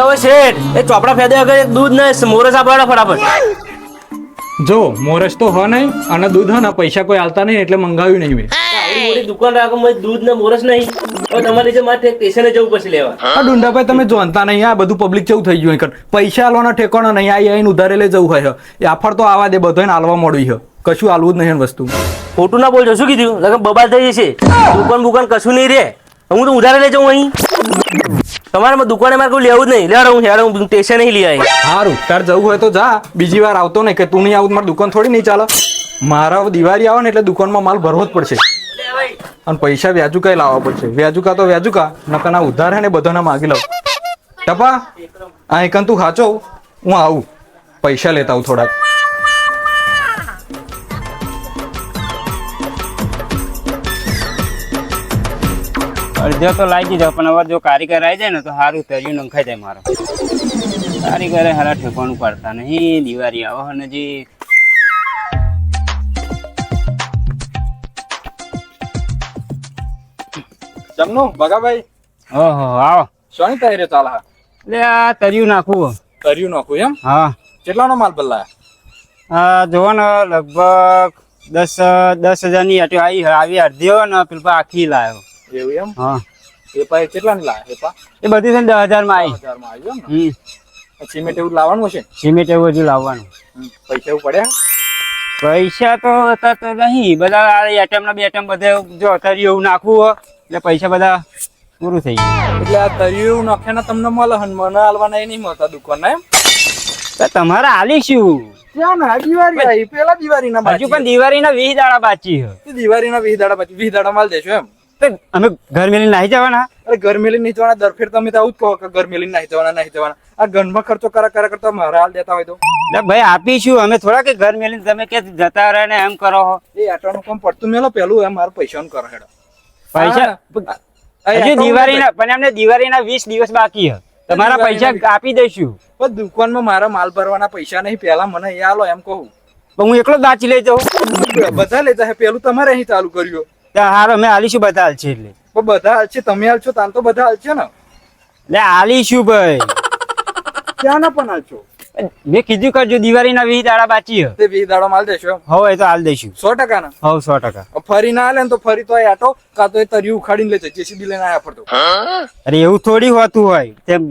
એટલે હવે શેઠ એ ચોપડા ફેદે વગર એક દૂધ ને મોરસ આપવાના ફટાફટ. જો મોરસ તો હો નહીં અને દૂધ હે ને પૈસા કોઈ આલતા નહીં એટલે મંગાવ્યું નહીં મેં. દુકાન રાખો મેં દૂધ ને મોરસ નહીં. તમારી જે મારે સ્ટેશને જવું પછી લેવા. આ ડુંડાભાઈ તમે જાણતા નહીં આ બધું પબ્લિક જેવું થઈ ગયું અહીં પૈસા આલવાનો ઠેકાણો નહીં આ ઉધારે લઈ જવું હોય. એ આફર તો આવા દે બધો આલવા મળ્યું છે કશું આલવું જ નહીં વસ્તુ. ખોટું ના બોલજો શું કીધું? લગન બબાલ થઈ જશે. દુકાન બુકાન કશું નહીં રે હું તો ઉધારે લઈ જાઉં અહીં. તમારે મારે દુકાને મારે કોઈ લેવું જ નહીં. લેવાડો હું હેડો હું સ્ટેશન નહીં લઈ આવી સારું તાર જવું હોય તો જા. બીજી વાર આવતો નહીં કે તું નહીં આવું મારી દુકાન થોડી નહીં ચાલે. મારા દિવાળી આવે ને એટલે દુકાનમાં માલ ભરવો જ પડશે. અને પૈસા વ્યાજુકા લાવવા પડશે. વ્યાજુકા તો વ્યાજુકા નકાના ઉધાર હે ને બધાના માગી લઉં ટપા આ એકન તું સાચો હું આવું. પૈસા લેતા આવું થોડાક. અડધો તો લાગી જાવ પણ હવે જો કારીગર આવી જાય ને તો સારું તર્યું નંખાઈ જાય મારો. કારીગરે હારા ઠેકાણું પાડતા નહીં દિવાળી આવો અને જે જમનું ભગાભાઈ? ઓહો આવો. સોની તૈયારી ચાલે હા એટલે આ તર્યું નાખવું તર્યું નાખું એમ? હા. કેટલાનો માલ બદલાયા હા જોવો ને લગભગ દસ દસ હજારની અટી આવી આવી અડધી ને પેલા આખી લાવ્યો એવું એમ? હા. એ કેટલા ની લાવે હેપા એ બધી છે ને દસ હજારમાં આવી હજારમાં આવ્યું એમ હમ. ને સિમેન્ટ એવું લાવવાનું છે સિમેન્ટ એવું હજુ લાવવાનું. પૈસા એવું પડ્યા પૈસા તો હતા તો નહીં. બધા એટમ ના બે એટમ બધે જો તર્યું એવું નાખવું હોય એટલે પૈસા બધા પૂરું થઈ ગયું એટલે આ તરિયું નાખે ને તમને મળે હન મને હાલવાના એ નહીં મળતા દુકાન એમ? તમારે આલીશું ક્યાં ના દિવાળી આવી પેલા દિવાળી ના હજુ પણ દિવાળી ના વીસ દાડા બાચી દિવાળી ના વીસ દાડા બાચી વીસ દાડા માલ દેશો એમ? અમે ઘર મેલી નાહી જવાના. અરે ઘર મેલી નહીં જવાના દર ફેર તમે તો આવું જ કહો કે ઘર મેલી નહીં જવાના નહીં જવાના. આ ઘરમાં ખર્ચો કરા કરા કરતા મારા હાલ દેતા હોય તો. એટલે ભાઈ આપીશું અમે થોડા કે ઘર મેલીને તમે કે જતા રહે ને એમ કરો. એ આટાનું કામ પડતું મેલો પેલું એમ મારું પૈસા કરો હેડો. પૈસા? હજુ દિવાળીના પણ એમને દિવાળીના વીસ દિવસ બાકી હે તમારા પૈસા આપી દઈશું. પણ દુકાનમાં મારા માલ ભરવાના પૈસા નહીં પેલા મને એ આલો એમ કહું. હું એકલો દાચી લઈ જાઉં. બધા લેતા હે પેલું તમારે અહીં ચાલુ કર્યું. હાર અમે આલીશું બધા હાલશે એટલે. બધા હાલશે તમે હાલશો તાન તો બધા હાલશે ને. એટલે આલીશું ભાઈ. ક્યાં ના પણ હાલશો? મેં કીધું કરજો દિવાળીના વીસ દાડા બાચી તે વીસ દાડો માલ દેશો. હવે હવે તો હાલ દઈશું સો ટકા ના હવ સો ટકા. ફરી ના હાલે ને તો ફરી તો આટો કા તો એ તરી ઉખાડીને લેજે જેસીબી લઈને આયા ફરતો. અરે એવું થોડી હોતું હોય તેમ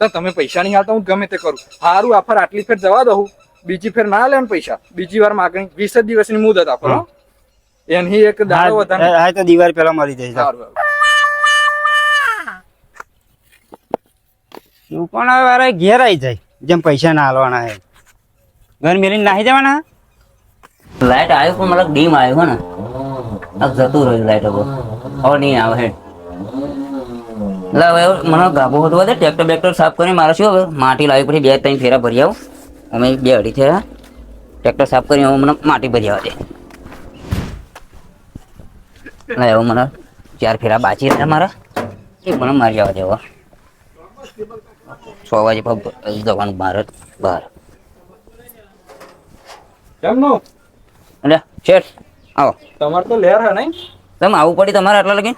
તો તમે પૈસા નહીં હાલતા હું ગમે તે કરું. સારું આફર આટલી ફેર જવા દઉં. બીજી ફેર ના લે ને પૈસા. બીજી વાર માગણી વીસ જ દિવસની મુદત આપો. એની એક દાડો વધારે. હા તો દિવાળી પેલા મળી જાય સારું. તું પણ હવે વારે ઘેર આવી જાય જેમ પૈસા ના હાલવાના હે ઘર મેલીને નાહી જવાના? લાઈટ આવ્યો પણ મતલબ ડીમ આવ્યો ને. આ જતું રહ્યું લાઈટ હવે હવે નહીં આવે હે એટલે હવે મને ગાભો હતો બધે ટ્રેક્ટર બેક્ટર સાફ કરીને મારે શું હવે? માટી લાવી પછી બે ત્રણ ફેરા ભરી આવું. અમે બે અઢી ફેરા ટ્રેક્ટર સાફ કરીને હું મને માટી ભરી આવવા એટલે હવે મને ચાર ફેરા બાચી રહ્યા મારા. એ મને મારી જવા દેવો. છ વાગે જવાનું ભારત બહાર કેમનું એટલે શેઠ આવો. તમારે તો લેર હે નહીં? તમે આવું પડી તમારે આટલા લગી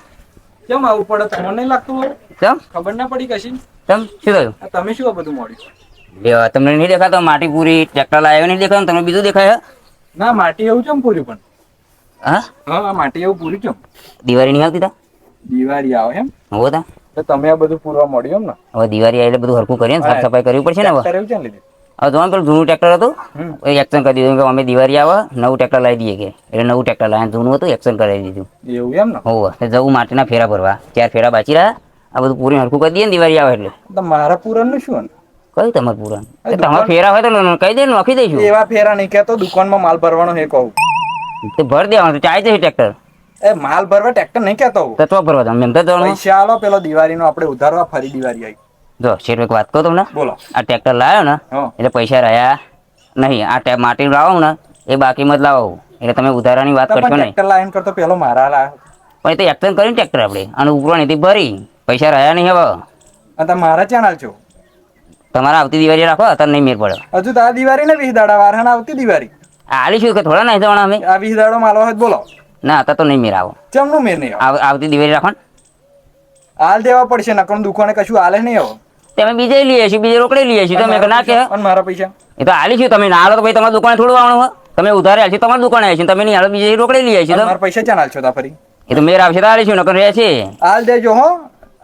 કેમ આવું પડે? તમને નહીં લાગતું હોય? કેમ? ખબર ના પડી કશી? કેમ? શું થયું? તમે શું આ બધું મોડ્યું લ્યો, તમને નહીં દેખાતો માટી પૂરી ટ્રેક્ટર લાવ્યો નહીં દેખાતું તમને બીજું દેખાય ના માટી એવું છે પૂરી પણ? હા? હા આ એવું પૂરી ચમ દિવાળી નહીં આવતી તા? દિવાળી આવે એમ? હો તા. તો તમે આ બધું પૂરવા મળ્યું એમ ને? હવે દિવાળી એટલે બધું હરખું કરીએ ને સાફ સફાઈ કરવી પડશે ને હવે. ટ્રેક્ટર છે ને હવે જોવાનું પેલું જૂનું ટ્રેક્ટર હતું એ એક્શન કરી દીધું. કે અમે દિવાળી આવે નવું ટ્રેક્ટર લાવી દઈએ કે. એટલે નવું ટ્રેક્ટર લાવીને જૂનું હતું એક્શન કરાવી દીધું. એવું એમ ને? હોવ જવું માટીના ફેરા ભરવા. ચાર ફેરા બાચી રહ્યા. આ બધું પૂરી હરખું કરી દઈએ ને દિવાળી આવે એટલે. મારા પૂરણનું શું કયું તમારે પૂરા તમારે તમારા ફેરા હોય તો કહી દે નાખી દઈશું. એવા ફેરા નહીં કહેતો દુકાનમાં માલ ભરવાનો હે કહું. તો ભર દેવાનું ચાય જશે ટ્રેક્ટર એ માલ ભરવા ટ્રેક્ટર નહીં કહેતો હું. તો તો ભરવા તમે એમ તો જવાનું પૈસા આલો પેલો દિવાળીનો આપણે ઉધારવા ફરી દિવાળી આવી. જો શેઠ એક વાત કહું તમને? બોલો. આ ટ્રેક્ટર લાવ્યો ને એટલે પૈસા રહ્યા નહીં. આ ટેપ માટી લાવો ને એ બાકીમાં જ લાવો. એટલે તમે ઉધારાની વાત કરશો નહીં. ટ્રેક્ટર લાઈન કરતો પેલો મારા લાયો પણ એ તો એક્શન કરીને ટ્રેક્ટર આપણે. અને ઉપરવાનીથી ભરી. પૈસા રહ્યા નહીં હવે. મારા ચેનલ છો? તમારે આવતી દિવાળી રાખો અત્યારે નહીં મેર પડે. હજુ તો આ દિવાળી ને વીસ દાડા વાર આવતી દિવાળી. આ આલીશું કે થોડા નહીં જવાના અમે? આ વીસ દાડો માલવા હોય બોલો. ના તો તો નહીં મેર આવો ચમનું મેર નહીં આવે. આવ- આવતી દિવાળી રાખો હાલ દેવા પડશે નકર દુકાને કશું હાલે નહીં આવો. તમે બીજે લઈએ છીએ બીજે રોકડે લઈએ છીએ તમે ના કે મારા પૈસા. એ તો હાલી છું તમે ના હાલો તો ભાઈ તમારા દુકાને થોડું આવવાનું હોય તમે ઉધારે હાલશો તમારી દુકાને આવી તમે નહીં હાલો બીજે રોકડે લઈએ છીએ અને મારા પૈસા ક્યાં હાલશો તા ફરી? એ તો મેર આવશે તો હાલી છું નકર રહે છે. હાલ દેજો હો.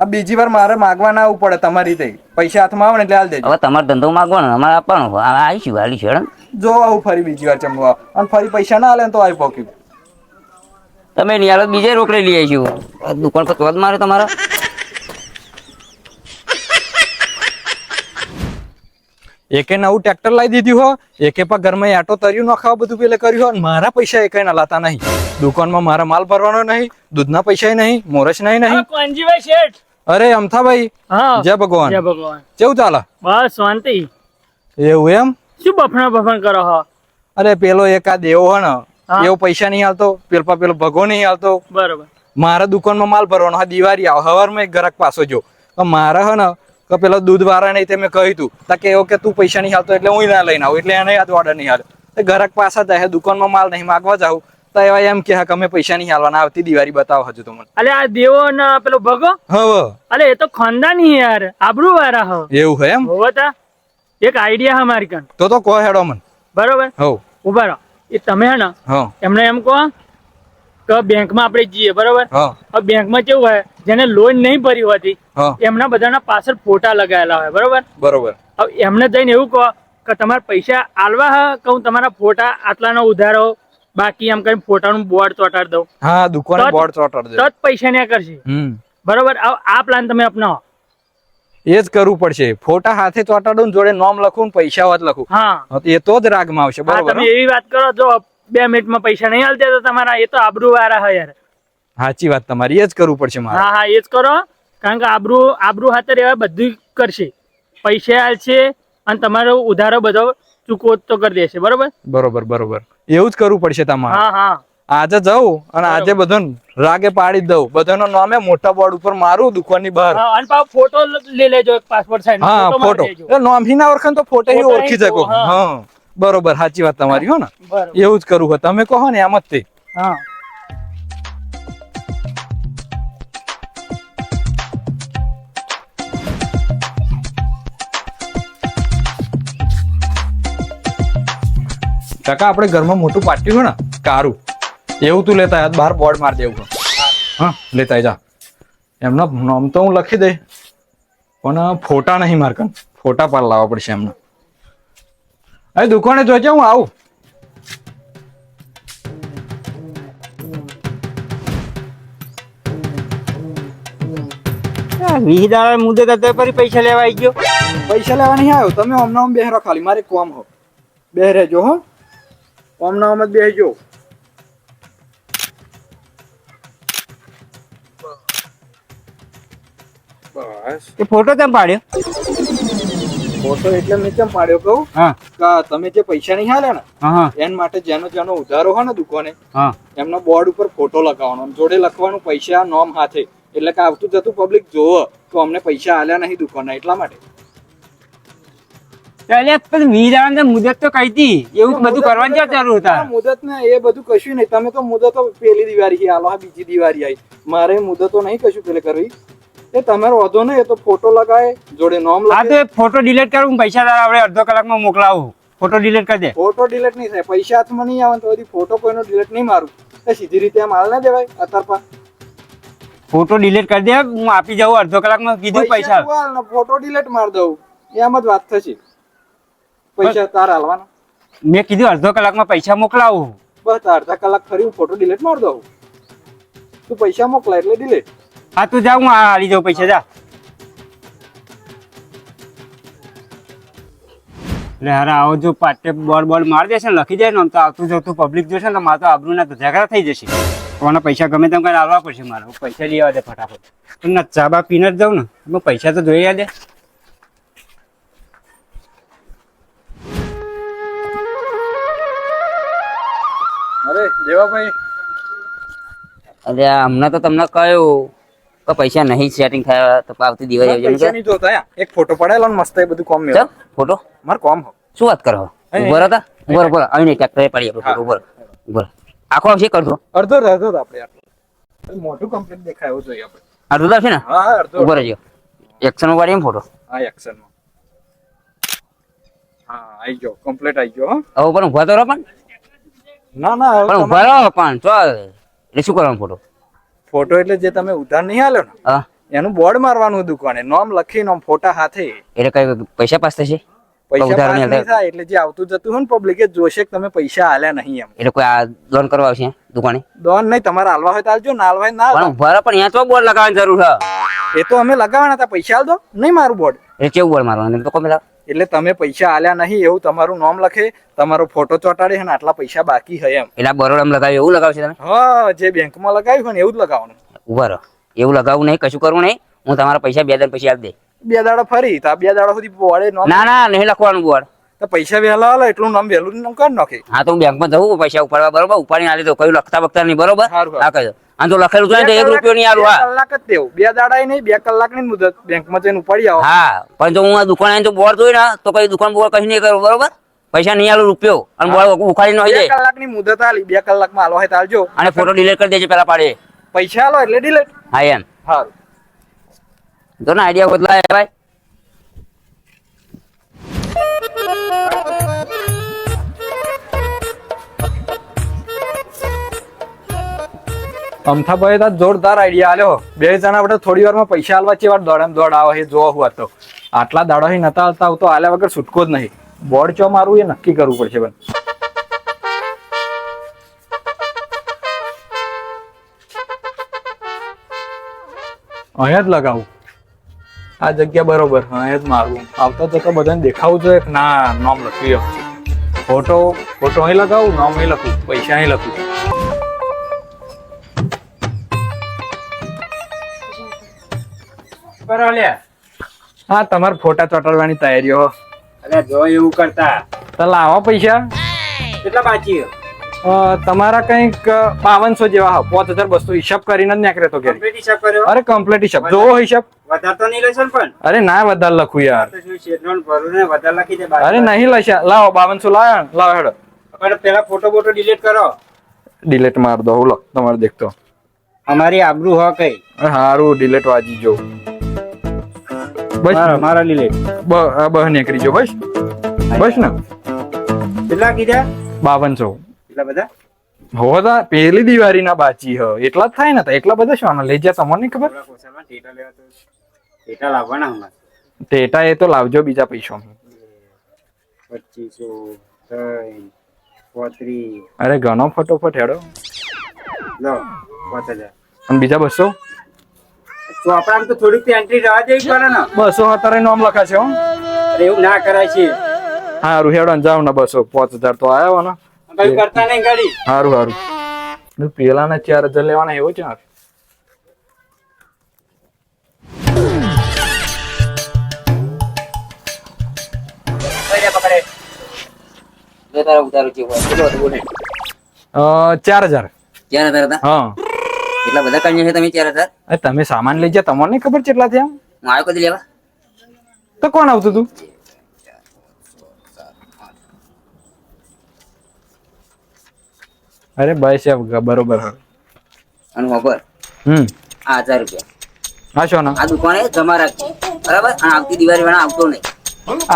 આ બીજી વાર મારે માગવા ના આવવું પડે તમારી રીતે. પૈસા હાથમાં આવે ને એટલે હાલ દેજો. હવે તમારો ધંધો માગવાનો અમારે આપવાનો. આવીશું હાલી હેડો જો આવું ફરી બીજી વાર ચમવા અને ફરી પૈસા ના હાલે તો આવી પોક્યું તમે નહીં હાલો બીજે રોકડે લઈ આવીશું દુકાન પર તો મારે તમારા? એકે નવું ટ્રેક્ટર લાવી દીધું હો. એકે પણ ઘરમાં આટો તર્યું નખાવા બધું પેલે કર્યું હોય મારા પૈસા એકે ના લાતા નહીં. દુકાનમાં મારા માલ ભરવાનો નહીં દૂધના પૈસા નહીં મોરસ નહીં નહીં. કોંજીભાઈ શેઠ. અરે અમથાભાઈ હા. જય ભગવાન. જય ભગવાન. કેવું ચાલે? બસ શાંતિ. એવું એમ? શું બફણા બફણ કરો હો? અરે પેલો એકાદ એવો હે ને એવો પૈસા નહીં આવતો પેલપા પેલો ભગો નહીં આવતો બરોબર. મારા દુકાનમાં માલ ભરવાનો હા દિવાળી આવ હવારમાં એક ગ્રાહક પાછો જો. મારા હે ને કે પેલો દૂધ વાળા નહીં તે મેં કહ્યું તું કે એવો કે તું પૈસા નહીં હાલતો એટલે હું ના લઈને આવું એટલે એને યાદ ઓર્ડર નહીં હાલ્યો ગ્રાહક પાછા જાય દુકાનમાં માલ નહીં માગવા જાવ તો એવા એમ કે હા કે અમે પૈસા નહીં હાલવાના આવતી દિવાળી બતાવો હજુ તો મને અલે આ દેવો ને પેલો ભગો? હવે. અલે એ તો ખાનદાની યાર આબરૂ વાળા હો. એવું હે એમ? હોવો તા. એક આઈડિયા હા મારી કન. તો તો કહો હેડો મને. બરોબર? હો ઊભા રહો. એ તમે હે ને એમને એમ કહો કે બેંકમાં આપણે જઈએ બરોબર? હા હવે બેંકમાં કેવું હોય જેને લોન નહીં ભરી હોતી એમના બધાના પાછળ ફોટા લગાવેલા હોય બરોબર? બરોબર. હવે એમને જઈને એવું કહો કે તમારે પૈસા આલવા હા કહું તમારા ફોટા આટલાનો ઉધારો બાકી એમ કરીને ફોટાનું બોર્ડ ચોટાડી દઉં? હા દુકાન બોર્ડ ચોટાડ દઉં તત પૈસા ને કરશે બરોબર? આ પ્લાન તમે અપનાવો. એ જ કરવું પડશે. ફોટા હાથે ચોટાડું જોડે નોમ લખું પૈસા વાત લખું. હા. એ તો જ રાગમાં આવશે બરાબર તમે એવી વાત કરો જો બે મિનિટમાં પૈસા નહીં હાલતા તો તમારા એ તો આબરૂ વાળા હોય યાર. સાચી વાત તમારી એ જ કરવું પડશે મારે. હા હા એ જ કરો કારણ કે આબરૂ આબરૂ હાથે રહેવા બધું કરશે. પૈસા હાલશે અને તમારો ઉધારો બધો ચૂકવો તો કરી દેશે બરોબર? બરોબર બરોબર. એવું જ કરવું પડશે તમારે. હા હા. આજે જાઉં અને આજે બધું રાગે પાડી દઉં. બધાનો નામે મોટા બોર્ડ ઉપર મારું દુકાનની બહાર. ફોટો લઈ લેજો પાસપોર્ટ સાઈઝ હા ફોટો એટલે નોમ ના ઓળખે તો ફોટો હી ઓળખી શકો. હા. હા બરોબર સાચી વાત તમારી હો ને? એવું જ કરવું હોય તમે કહો ને એમ જ તે. હા. કાકા આપણે ઘરમાં મોટું પાટ્યું છે ને કારું. એવું તું લેતા આય, બહાર બોર્ડ માર દેવું. હા લેતા જા. એમનો નામ તો હું લખી દે પણ ફોટા નહીં માર કન. ફોટા પર લાવવા પડશે એમને. અહીં દુકાને જોજે હું આવું. વીસ દાડા મુદ્દે હતો ફરી પૈસા લેવા આવી ગયો. પૈસા લેવા નહીં આવ્યો. તમે હમણાં બેહરો ખાલી. મારે કોમ હો. બેહરે જો હો. હમણાં જ બેહજો. બસ. એ ફોટો કેમ પાડ્યો? ફોટો એટલે મેં કેમ પાડ્યો કહું? કે તમે જે પૈસા નહીં હાલે ને એન માટે જેનો જેનો ઉધારો હોય ને દુકાને એમના બોર્ડ ઉપર ફોટો લગાવવાનો. જોડે લખવાનું પૈસા નોમ હાથે. એટલે કે આવતું જતું પબ્લિક જોવે તો અમને પૈસા આલ્યા નહીં દુકાનના એટલા માટે. પણ વીસ મુદત તો કહી હતી એવું બધું કરવાનું ક્યાં ચાલુ હતા? મુદત ને એ બધું કશું નહીં. તમે તો મુદતો પેલી દિવાળી આલો બીજી દિવાળી આવી. મારે મુદતો નહીં કશું પેલે કરવી. એ તમારો વાંધો નહીં એ તો ફોટો લગાવે જોડે નોમ હા તો એ ફોટો ડિલીટ કરું હું પૈસા તારા આપણે અડધો કલાકમાં મોકલાવું. ફોટો ડિલીટ કરી દે. ફોટો ડિલીટ નહીં થાય પૈસા હાથમાં નહીં આવે તો બધી ફોટો કોઈનો ડિલીટ નહીં મારું. એ સીધી રીતે આમ હાલ ના દેવાય અતરપા ફોટો ડિલીટ કરી દે હું આપી જાઉં અડધો કલાકમાં કીધું પૈસા ફોટો ડિલીટ માર દઉં. એમ જ વાત થશે. પૈસા તાર હાલવાના. મેં કીધું અડધો કલાકમાં પૈસા મોકલાવું. બસ અડધા કલાક ફરી હું ફોટો ડિલીટ માર દઉં. તું પૈસા મોકલા એટલે ડિલીટ હા તું જા હું આ હાલી જાઉં પૈસા જા. એટલે હારે આવો જો પાટે બોર્ડ બોર્ડ મારી દેશે ને લખી જાય ને આમ તો આવતું જતું પબ્લિક જોશે ને તો મારે તો આબરૂ ના ઝઘડા થઈ જશે. કોના પૈસા ગમે તેમ કરીને આવવા પડશે મારે. પૈસા લઈ આવવા દે ફટાફટ. તો ના ચા બા પીને જ જાઉં ને. એમાં પૈસા તો જોઈ દે અરે દેવાભાઈ. અરે હમણાં તો તમને કહ્યું. પૈસા નહીં સેટિંગ થયા તો આવતી દિવાળી આવજો પૈસા નહીં જોતા. એક ફોટો પડાયેલો મસ્ત એ બધું કોમ ચાલ ફોટો? માર કોમ શું વાત કરો? ઊભો હતા ઊભો ઊભો રહો. આવીને ટ્રેક્ટરે પડી આપણે ફોટો ઊભો ઊભો આખો આવશે કરજો અડધો? અડધો આપણે આટલું. મોટું કમ્પ્લીટ દેખાયો જોઈએ આપણે. અડધો આવશે ને? હા અડધો. ઊભો રહેજો. એક્શનમાં પાડીએ ફોટો આ એક્શનમાં હા આઈ ગયો. કમ્પ્લીટ આવી ગયો હો. હવે પણ ઊભા તો રહો પણ. ના ના પણ ઊભા રહો પણ. ચાલ. એટલે શું કરવાનો ફોટો ફોટો એટલે જે તમે ઉધાર નહીં આલ્યો ને એનું બોર્ડ મારવાનું દુકાને નામ લખીને ફોટા હાથે. એટલે કઈ પૈસા પાસ થશે? પૈસા ઉધાર નહીં નહીં થાય એટલે જે આવતું જતું હોય ને પબ્લિક જોશે કે તમે પૈસા આલ્યા નહીં એમ. એટલે કોઈ આ લોન કરવા આવશે દુકાને? લોન નહીં તમારે આલવા હોય તો આલજો ના આલવા ના પણ ભરા પણ અહીંયા તો બોર્ડ લગાવવાની જરૂર છે. એ તો અમે લગાવવાના હતા પૈસા આલ દો. નહીં મારું બોર્ડ. એટલે કેવું બોર્ડ મારવાનું? તો કોમે એટલે તમે પૈસા આલ્યા નહીં એવું તમારું નામ લખે તમારો ફોટો ચોટાડે અને આટલા પૈસા બાકી હોય એમ. એટલે બરોડામાં લગાવ્યું એવું લગાવશે તમે? હા જે બેંકમાં લગાવ્યું હોય ને એવું જ લગાવવાનું. ઊભા રહો. એવું લગાવવું નહીં કશું કરવું નહીં. હું તમારા પૈસા બે દાડા પછી આપી દે બે દાડા ફરી તો આ બે દાડા સુધી બોર્ડે ના ના નહીં લખવાનું બોર્ડ. તો પૈસા વહેલા આલે એટલું નામ વહેલું નામ કાઢ નાખે. હા તો હું બેંકમાં જવું પૈસા ઉપાડવા બરોબર ઉપાડીને આલી દો કયું લખતા વખતા નહીં બરોબર. હા કહી અને તો લખેલું તો એક રૂપિયો નહીં આલું હા. કલાક જ દેવું. બે દાડા નહીં બે કલાકની મુદત બેંકમાં જઈને ઉપાડી આવો. હા પણ જો હું આ દુકાન આવીને તો બોર્ડ જોઈ ને તો કઈ દુકાન બોર્ડ કઈ નહીં કરું બરોબર? પૈસા નહીં આલું રૂપિયો. અને બોર્ડ ઉખાડીને હોય બે જાય કલાકની મુદત આલી બે કલાકમાં આલો હોય તો અને ફોટો ડિલીટ કરી દેજો પેલા પાડે. પૈસા આલો એટલે ડિલેટ હા એમ. હા તો ના આઈડિયા બદલાય ભાઈ. અમથાભાઈ તો જોરદાર આઈડિયા આલ્યો બે જણા આપણે થોડી વારમાં પૈસા આલવા ચેવા દોડમ દોડ આવે એ જોવા હું તો આટલા દાડો નતા આવતા આવતો આલ્યા વગર છૂટકો જ નહીં. બોર્ડ ચો મારું એ નક્કી કરવું પડશે બન અહીંયા જ લગાવું. આ જગ્યા બરોબર. એ જ મારું. આવતા જતા બધાને દેખાવું જોઈએ કે ના નામ લખી એમ ફોટો ફોટો અહીં લગાવું નામ અહીં લખું પૈસા અહીં લખું. હા તમારે ફોટા ચોટાડવાની તૈયારીઓ અરે જો એવું કરતા. તો લાવો પૈસા. કેટલા બાકી તમારા કંઈક બાવનસો જેવા હા પાંચ હજાર બસો હિસાબ કરીને જ નીકળે તો ઘેર. અરે કમ્પ્લીટ હિસાબ. જોવો હિસાબ વધારે તો નહીં લેશો પણ. અરે ના વધારે લખું યાર. અરે નહીં લખ્યા. લાવો બાવનસો લાવ? લાવો હેડો. પેલા ફોટો બોટો ડિલીટ કરો. ડિલીટ માર દો લો તમારે દેખતો. અમારી આબરૂ હો કઈ? હારું ડિલીટ વાજી જો. બસ. મારા ડિલીટ બહ નીકળી જો બસ. બસ ને. કેટલા કીધા? બાવનસો. એટલા બધા? હો તા પેલી દિવાળી ના બાચી હ. એટલા જ થાય ને તો એટલા બધા શું લઈ જાય તમને ખબર? ટેટા લાવવાના હમણાં. ટેટા એ તો લાવજો બીજા પૈસા પચીસો ત્રણ અરે ઘણો ફટોફટ હેડો. લો પાંચ હજાર. અને બીજા બસો? તો આપણે આમ તો થોડીક એન્ટ્રી રહેવા દેવી પડે ને. બસો અત્યારે નામ લખાશે હો. એવું ના કરાય છે. હા હેડો ને જાવ ને બસો પાંચ હજાર તો આવ્યો ને. કઈ કરતા નહીં ગાડી હારું હારું. પેલા ચાર હજાર લેવાના એવો છે? જો છે ચાર હજાર. ચાર હજાર હતા? હા. એટલા બધા કાઢ્યા છે તમે ચાર હજાર? તમે સામાન લઈ ગયા તમને ખબર ખબર એટલા થયા હું આવ્યો કદી લેવા? તો કોણ આવતું તું? અરે બસ સાહેબ બરોબર. હા. અને ખબર હમ. આ હજાર રૂપિયા. હા શો આ દુકાને જમા રાખજે બરાબર? અને આવતી દિવાળી વાળા આવતો નહીં.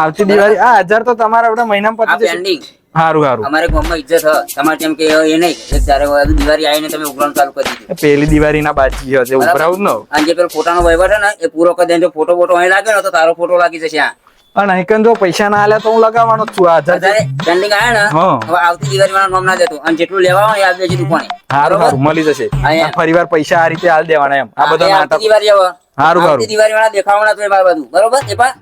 આવતી દિવાળી આ હજાર તો તમારા આપણા મહિનામાં પતી પેન્ડિંગ હારું સારું અમારે ગામમાં ઇજ્જત હ. તમારે કેમ કે એ નહીં. જ્યારે દિવાળી આવીને તમે ઉઘરાણ ચાલુ કરી દીધું. પેલી દિવાળી ના બાજી હશે ઉભરાવું ન. અને જે પેલો ફોટાનો વહીવટ છે ને એ પૂરો કરી દે જો ફોટો ફોટો અહીં લાગે ને તો તારો ફોટો લાગી જશે આ. અને અહીં જો પૈસા ના આલ્યા તો હું લગાવવાનો જ છું આ હજાર પેન્ડિંગ આવે ને હવે આવતી દિવાળી માં નામ ના દેતો અને જેટલું લેવા હોય આપી દેજે હારું બરોબર? હારું મળી જશે. ફરી વાર પૈસા આ રીતે હાલ દેવાના એમ. આ બધા નાટક. દિવાળી આવે. હારું, હારું. દિવાળી વાળા દેખાવાના તો એ બધું. બરોબર? એ પણ.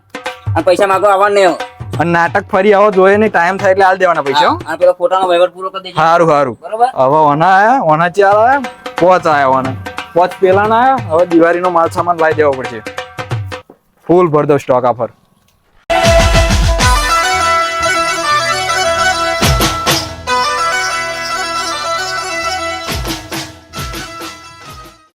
અને પૈસા માંગો આવવાનું નહીં અને નાટક ફરી આવો જોઈએ ને ટાઈમ થાય એટલે હાલ દેવાના પૈસા અને પેલો ફોટાનો વહીવટ પૂરો કરી દેજો. હારું હારું. બરોબર? હવે ઓના આયા ઓના ચાર આયા પોચ આયા ઓના. પોચ પેલા ના આયા હવે દિવાળીનો માલ સામાન લાવી દેવો પડશે. ફૂલ ભર દો સ્ટોક આફર